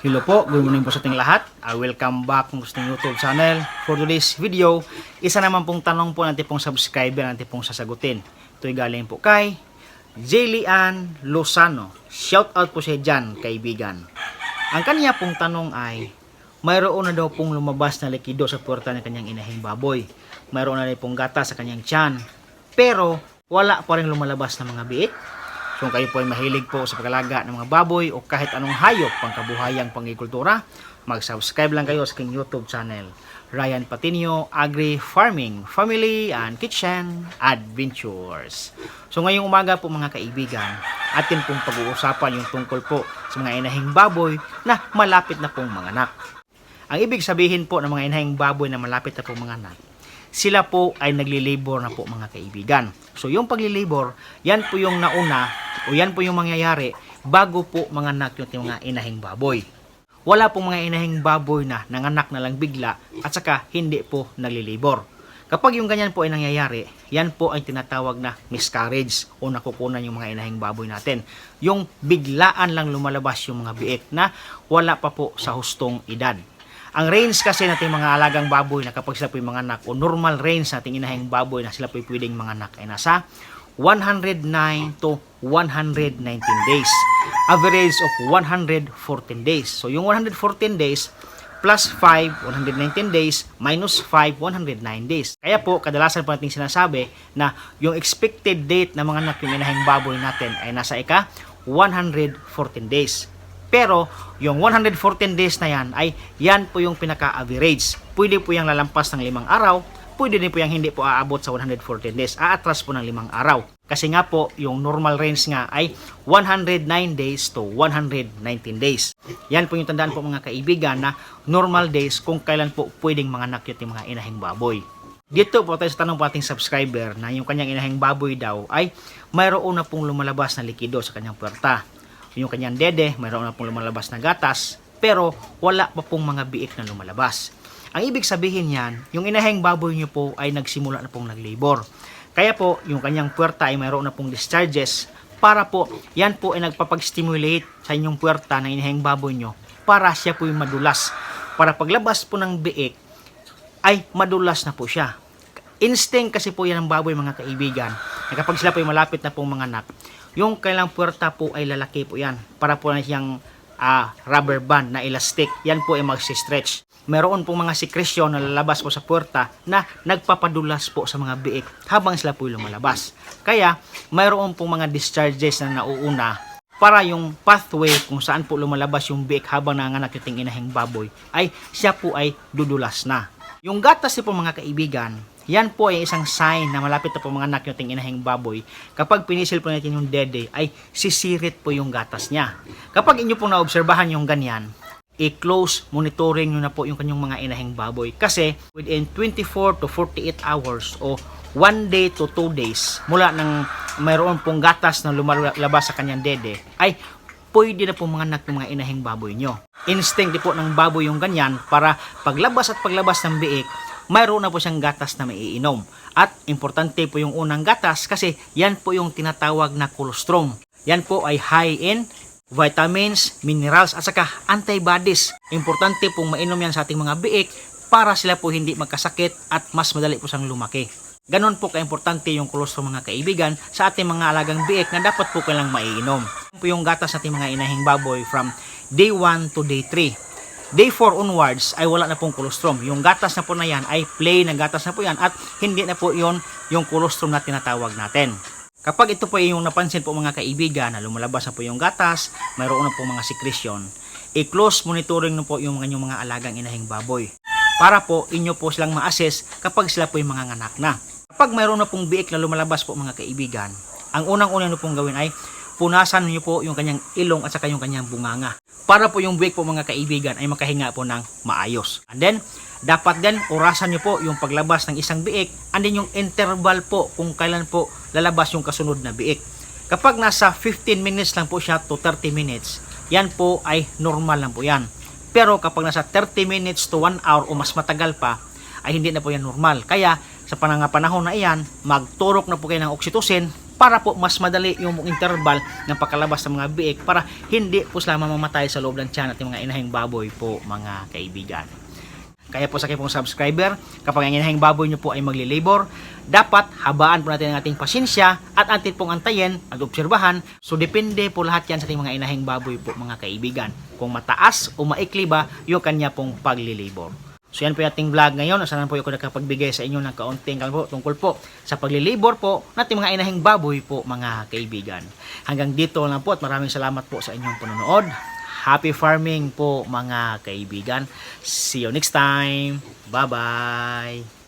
Hello po, good morning po sa ating lahat. Uh, welcome back sa ating YouTube channel. For today's video, isa naman pong tanong po natin pong subscriber natin pong sasagutin. Ito'y galing po kay Jaylian Lozano. Shout out po siya dyan, kaibigan. Ang kanya pong tanong ay, mayroon na daw pong lumabas na likido sa puerta ng kanyang inahing baboy. Mayroon na rin pong gata sa kanyang tiyan. Pero, wala pa rin lumalabas na mga biik. Kung kayo po ay mahilig po sa pagkalaga ng mga baboy o kahit anong hayop pang kabuhayang pangikultura, mag-subscribe lang kayo sa aking YouTube channel. Ryan Patinio Agri Farming, Family and Kitchen Adventures. So ngayong umaga po mga kaibigan, atin pong pag-uusapan yung tungkol po sa mga inahing baboy na malapit na pong manganak. Ang ibig sabihin po ng mga inahing baboy na malapit na pong manganak, sila po ay nagli-labor na po mga kaibigan. So yung pagli-labor, yan po yung nauna o yan po yung mangyayari bago po manganak yung mga inahing baboy. Wala pong mga inahing baboy na nanganak na lang bigla at saka hindi po nagli-labor. Kapag yung ganyan po ay nangyayari, yan po ay tinatawag na miscarriage o nakukunan yung mga inahing baboy natin. Yung biglaan lang lumalabas yung mga biik na wala pa po sa hustong edad. Ang range kasi nating mga alagang baboy na kapag sila po yung mga anak o normal range nating inahing baboy na sila po yung pwedeng mga anak ay nasa 109 to 119 days. Average of 114 days. So yung 114 days plus 5, 119 days, minus 5, 109 days. Kaya po, kadalasan po natin sinasabi na yung expected date ng mga anak yung inahing baboy natin ay nasa ika 114 days. Pero, yung 114 days na yan ay yan po yung pinaka-average. Pwede po yung lalampas ng limang araw, pwede din po yung hindi po aabot sa 114 days. Aatras po ng limang araw. Kasi nga po, yung normal range nga ay 109 days to 119 days. Yan po yung tandaan po mga kaibigan na normal days kung kailan po pwedeng manganak yung mga inahing baboy. Dito po tayo sa tanong po ating subscriber na yung kanyang inahing baboy daw ay mayroon na pong lumalabas na likido sa kanyang puwerta. Yung kanyang dede, mayroon na pong lumalabas na gatas, pero wala pa pong mga biik na lumalabas. Ang ibig sabihin yan, yung inahing baboy nyo po ay nagsimula na pong naglabor. Kaya po, yung kanyang puwerta ay mayroon na pong discharges para po, yan po ay nagpapag-stimulate sa inyong puwerta ng inahing baboy nyo para siya po yung madulas. Para paglabas po ng biik, ay madulas na po siya. Instinct kasi po yan ng baboy mga kaibigan. Na kapag sila po ay malapit na pong mga anak, yung kailang puwerta po ay lalaki po yan. Para po na siyang ah, rubber band na elastic. Yan po ay mag-stretch. Meron pong mga sekresyon na lalabas po sa puwerta na nagpapadulas po sa mga biik habang sila po ay lumalabas. Kaya, mayroon pong mga discharges na nauuna para yung pathway kung saan po lumalabas yung biik habang nanganak yung inahing baboy ay siya po ay dudulas na. Yung gatas po mga kaibigan, yan po ay isang sign na malapit na po mga anak yung inahing baboy. Kapag pinisil po natin yung dede, ay sisirit po yung gatas niya. Kapag inyo pong naobserbahan yung ganyan, i-close monitoring nyo na po yung kanyang mga inahing baboy. Kasi within 24 to 48 hours o 1 day to 2 days mula nang mayroon pong gatas na lumalabas sa kanyang dede, ay pwede na po mga anak ng mga inahing baboy nyo. Instinct po ng baboy yung ganyan para paglabas at paglabas ng biik, mayroon na po siyang gatas na maiinom. At importante po yung unang gatas kasi yan po yung tinatawag na colostrum. Yan po ay high in vitamins, minerals at saka antibodies. Importante pong mainom yan sa ating mga biik para sila po hindi magkasakit at mas madali po siyang lumaki. Ganon po kaimportante yung colostrum mga kaibigan sa ating mga alagang biik na dapat po kailang maiinom. Po yung gatas nating mga inahing baboy from day 1 to day 3. Day 4 onwards ay wala na pong colostrum. Yung gatas na po na yan ay plain na gatas na po yan at hindi na po yon yung colostrum na tinatawag natin. Kapag ito po yung napansin po mga kaibigan na lumalabas na po yung gatas, mayroon na po mga secretion, i-close monitoring na po yung mga, yung mga alagang inahing baboy. Para po inyo po silang ma-assess kapag sila po yung mga nganak na. Kapag mayroon na pong biik na lumalabas po mga kaibigan, ang unang-unang nyo pong gawin ay punasan niyo po yung kanyang ilong at saka yung kanyang bunganga. Para po yung biik po mga kaibigan ay makahinga po ng maayos. And then, dapat din orasan niyo po yung paglabas ng isang biik and then yung interval po kung kailan po lalabas yung kasunod na biik. Kapag nasa 15 minutes lang po siya to 30 minutes, yan po ay normal lang po yan. Pero kapag nasa 30 minutes to 1 hour o mas matagal pa, ay hindi na po yan normal. Kaya sa panangapanahon na iyan, magturok na po kayo ng oxytocin para po mas madali yung interval ng pagkalabas ng mga biik para hindi po sila mamamatay sa loob ng tiyan at yung mga inahing baboy po mga kaibigan. Kaya po sa kayo pong subscriber, kapag ang inahing baboy nyo po ay magli-labor, dapat habaan po natin ang ating pasensya at atin pong antayin at obserbahan. So depende po lahat yan sa ating mga inahing baboy po mga kaibigan. Kung mataas o maikli ba yung kanya pong pagli-labor. So yan po yung ating vlog ngayon. Sana po ako nakapagbigay sa inyo ng kaunting po tungkol po sa pagli-labor po natin mga inahing baboy po mga kaibigan. Hanggang dito lang po at maraming salamat po sa inyong panonood. Happy farming po mga kaibigan. See you next time. Bye-bye.